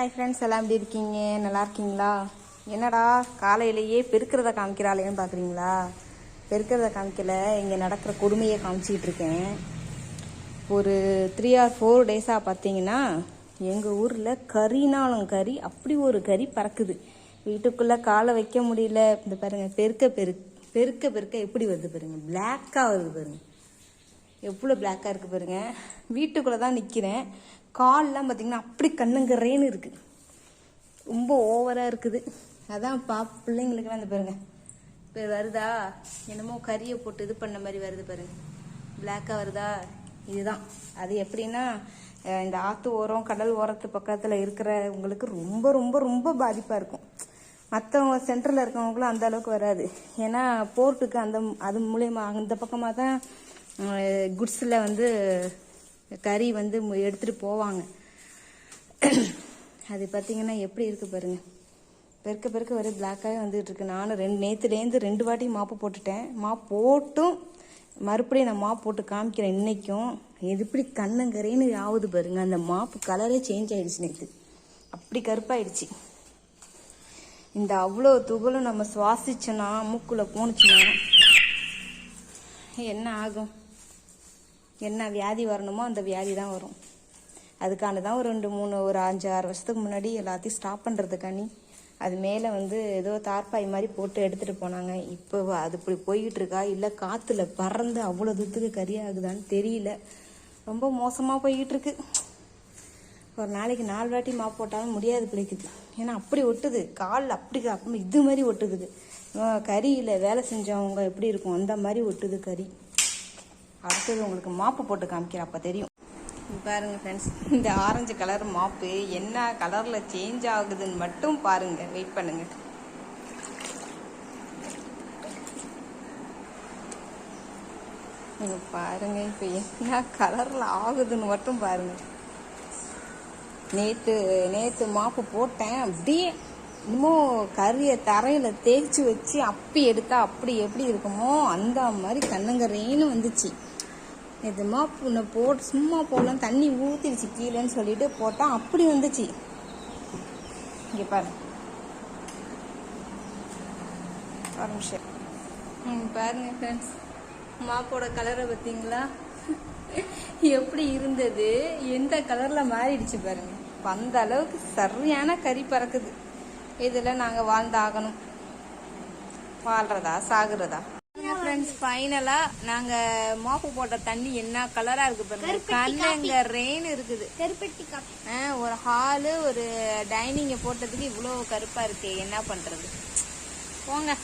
Hi friends எல்லாம் எப்படி இருக்கீங்க? நல்லா இருக்கீங்களா? என்னடா காலையிலேயே பெருக்கிறத காமிக்கிறாளேன்னு பார்க்குறீங்களா பெருக்கிறத காமிக்கல இங்கே நடக்கிற கொடுமையை காமிச்சிக்கிட்டு இருக்கேன். ஒரு த்ரீ ஆர் ஃபோர் டேஸாக பார்த்தீங்கன்னா எங்கள் ஊரில் கறினாலும் கறி அப்படி ஒரு கறி பறக்குது. வீட்டுக்குள்ளே காலை வைக்க முடியல. இந்த பாருங்கள் பெருக்க பெரு பெருக்க பெருக்க எப்படி வருது பாருங்கள் பிளாக்காக வருது பாருங்கள் எவ்வளோ பிளாக்காக இருக்குது பாருங்கள் வீட்டுக்குள்ளே தான் நிற்கிறேன் கால்லாம் பார்த்தீங்கன்னா அப்படி கண்ணுங்கறேன்னு இருக்குது ரொம்ப ஓவராக இருக்குது. அதான் பா பிள்ளைங்களுக்குலாம் அந்த பாருங்க. இப்போ வருதா? என்னமோ கறியை போட்டு இது பண்ண மாதிரி வருது பாருங்க. பிளாக்காக வருதா? இதுதான். அது எப்படின்னா இந்த ஆற்று ஓரம் கடல் ஓரத்து பக்கத்தில் இருக்கிறவங்களுக்கு ரொம்ப ரொம்ப ரொம்ப பாதிப்பாக இருக்கும். மற்றவங்க சென்டரில் இருக்கிறவங்களும் அந்த அளவுக்கு வராது. ஏன்னா போர்ட்டுக்கு அந்த அது மூலயமா அந்த பக்கமாக தான் குட்ஸில் வந்து கறி வந்து எடுத்துகிட்டு போவாங்க. அது பார்த்தீங்கன்னா எப்படி இருக்கு பாருங்க. பெருக்க பெருக்க ஒரே பிளாக்காகவே வந்துட்டு இருக்கு. நானும் ரெண்டு நேற்றுலேருந்து ரெண்டு வாட்டி மாப்பு போட்டுட்டேன். மாப் போட்டும் மறுபடியும் நான் மாப் போட்டு காமிக்கிறேன் இன்னைக்கும். இது இப்படி கண்ணங்கரைன்னு ஆகுது பாருங்க. அந்த மாப்பு கலரே சேஞ்ச் ஆயிடுச்சு நேற்று அப்படி கருப்பாயிடுச்சு. இந்த அவ்வளோ துகளும் நம்ம சுவாசிச்சோன்னா மூக்குள்ள போணுச்சுன்னா என்ன ஆகும்? என்ன வியாதி வரணுமோ அந்த வியாதி தான் வரும். அதுக்கான தான் ஒரு ரெண்டு மூணு ஒரு அஞ்சு ஆறு வருஷத்துக்கு முன்னாடி எல்லாத்தையும் ஸ்டாப் பண்ணுறதுக்காண்டி அது மேலே வந்து ஏதோ தார்பாய் மாதிரி போட்டு எடுத்துகிட்டு போனாங்க. இப்போ அது இப்படி போய்கிட்டு இருக்கா? இல்லை காற்றுல பறந்து அவ்வளோ தூரத்துக்கு கரியாகுதான்னு தெரியல. ரொம்ப மோசமாக போய்கிட்டு இருக்கு. ஒரு நாளைக்கு நாலு வாட்டி மாப் போட்டாலும் முடியாது பிடிக்குது ஏன்னா அப்படி ஒட்டுது. கால் அப்படி அப்படி இது மாதிரி ஒட்டுது. கறியில் வேலை செஞ்சவங்க எப்படி இருக்கும்? அந்த மாதிரி ஒட்டுது கறி. அடுத்தது உங்களுக்கு மாப்பு போட்டு காமிக்கிறேன் அப்போ தெரியும். பாருங்க ஃப்ரெண்ட்ஸ் இந்த ஆரஞ்சு கலர் மாப்பு என்ன கலரில் சேஞ்ச் ஆகுதுன்னு மட்டும் பாருங்க வெயிட் பண்ணுங்க. நீங்கள் பாருங்க இப்போ என்ன கலரில் ஆகுதுன்னு மட்டும் பாருங்க. நேற்று நேற்று மாப்பு போட்டேன் அப்படியே இன்னமும் கறியை தரையில் தேய்ச்சி வச்சு அப்பி எடுத்தா அப்படி எப்படி இருக்குமோ அந்த மாதிரி கண்ணுங்கரேன்னு வந்துச்சு. நிஜமாக உன்னை போட்டு சும்மா போடலாம் தண்ணி ஊற்றிடுச்சு கீழேன்னு சொல்லிட்டு போட்டால் அப்படி வந்துச்சு. இங்கே பாரு. ஒரு நிமிஷம். ம், பாருங்க ஃப்ரெண்ட்ஸ் மாப்போட கலரை பார்த்தீங்களா எப்படி இருந்தது? எந்த கலரில் மாறிடுச்சு பாருங்க. இப்ப அந்த அளவுக்கு சரியான கறி பறக்குது. இதில் நாங்கள் வாழ்ந்தாகணும். வாழ்கிறதா சாகுறதா? ஃப்ரெண்ட்ஸ் ஃபைனலா நாங்க மாப்பு போட்ட தண்ணி என்ன கலரா இருக்கு பாருங்க. கண்ணங்க ரெயின் இருக்குது. ஒரு ஹாலு ஒரு டைனிங்க போட்டதுக்கு இவ்வளோ கருப்பா இருக்கு என்ன பண்றது? போங்க.